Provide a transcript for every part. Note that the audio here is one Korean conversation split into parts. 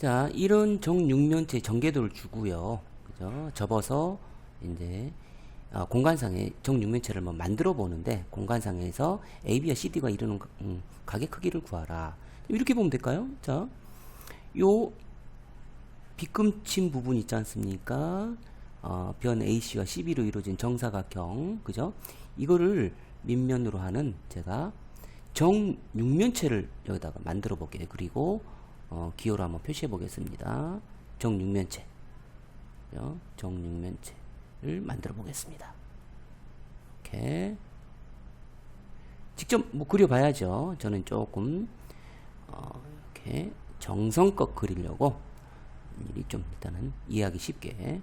자, 이런 정육면체 전개도를 주고요. 그죠? 접어서 이제 어, 공간상에 정육면체를 뭐 만들어 보는데 공간상에서 AB와 CD가 이루는 가- 음, 가게 크기를 구하라. 이렇게 보면 될까요? 자, 요 빗금친 부분 있지 않습니까? 어, 변 AC와 CB로 이루어진 정사각형, 그죠? 이거를 밑면으로 하는 제가 정육면체를 여기다가 만들어 볼게요. 그리고 어, 기호로 한번 표시해 보겠습니다. 정육면체? 정육면체를 만들어 보겠습니다. 이렇게 직접 뭐 그려봐야죠. 저는 조금 어, 이렇게 정성껏 그리려고 미리 좀 일단은 이해하기 쉽게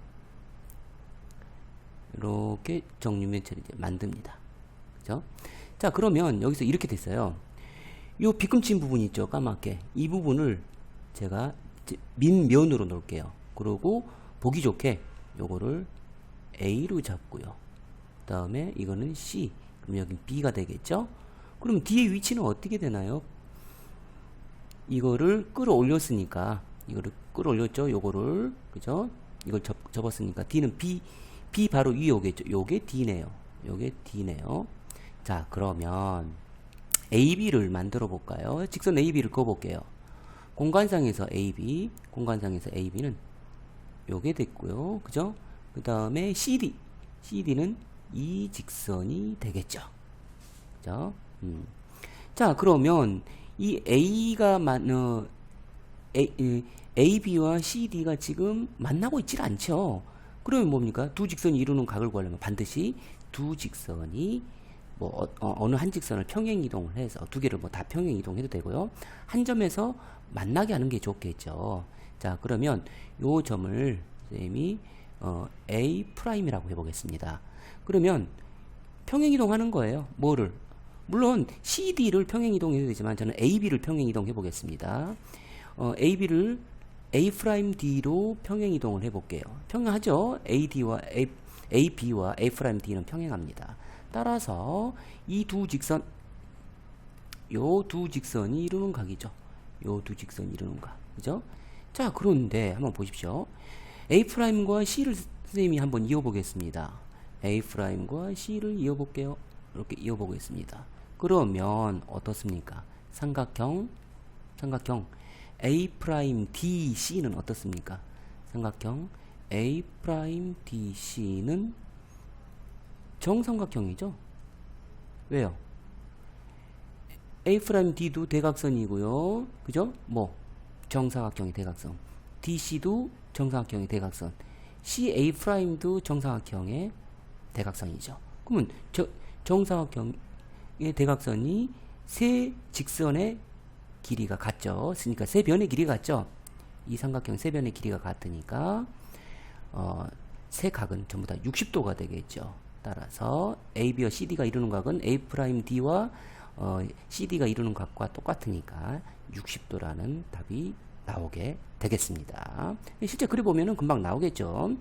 이렇게 정육면체를 이제 만듭니다. 그죠? 자, 그러면 여기서 이렇게 됐어요. 요 비금친 부분 있죠? 까맣게. 이 부분을 제가 이제 밑면으로 놓을게요. 그러고 보기 좋게 요거를 A로 잡고요. 그 다음에 이거는 C. 그럼 여기 B가 되겠죠? 그럼 뒤에 위치는 어떻게 되나요? 이거를 끌어올렸으니까 이거를 끌어올렸죠 요거를 그죠 이걸 접, 접었으니까 D는 B B 바로 위에 오겠죠 요게 D네요 요게 D네요 자 그러면 AB를 만들어 볼까요 직선 AB를 그어 볼게요 공간상에서 AB 공간상에서 AB는 요게 됐고요 그죠 그 다음에 CD CD는 이 직선이 되겠죠 그죠 음. 자 그러면 이 A가 만, 어, A, 이, AB와 CD가 지금 만나고 있질 않죠. 그러면 뭡니까? 두 직선이 이루는 각을 구하려면 반드시 두 직선이 뭐 어, 느 한 직선을 평행 이동을 해서 두 개를 뭐 다 평행 이동해도 되고요. 한 점에서 만나게 하는 게 좋겠죠. 자 그러면 요 점을 선생님이 어, A 프라임이라고 해보겠습니다. 그러면 평행 이동하는 거예요. 뭐를? 물론 CD를 평행 이동해도 되지만 저는 AB를 평행 이동해 보겠습니다. 어, AB를 A 프라임 D로 평행 이동을 해 볼게요. 평행하죠? AD와 A, AB와 A 프라임 D는 평행합니다. 따라서 이 두 직선 요 두 직선이 이루는 각이죠. 요 두 직선이 이루는 각. 그죠? 자, 그런데 한번 보십시오. A 프라임과 C를 선생님이 한번 이어 보겠습니다. A 프라임과 C를 이어 볼게요. 이렇게 이어 보겠습니다. 그러면 어떻습니까? 삼각형 삼각형 A 프라임 DC는 어떻습니까? 삼각형 A 프라임 DC는 정삼각형이죠. 왜요? A 프라임 D도 대각선이고요. 그죠? 뭐 정사각형의 대각선. DC도 정사각형의 대각선. CA 프라임도 정사각형의 대각선이죠. 그러면 저, 정사각형의 대각선이 세 직선의 길이가 같죠. 그러니까 세 변의 길이가 같죠. 이 삼각형 세 변의 길이가 같으니까 어, 세 각은 전부 다 60도가 되겠죠. 따라서 AB와 CD가 이루는 각은 A 프라임 D와 어, CD가 이루는 각과 똑같으니까 60도라는 답이 나오게 되겠습니다. 실제 그려보면은 금방 나오겠죠. 음.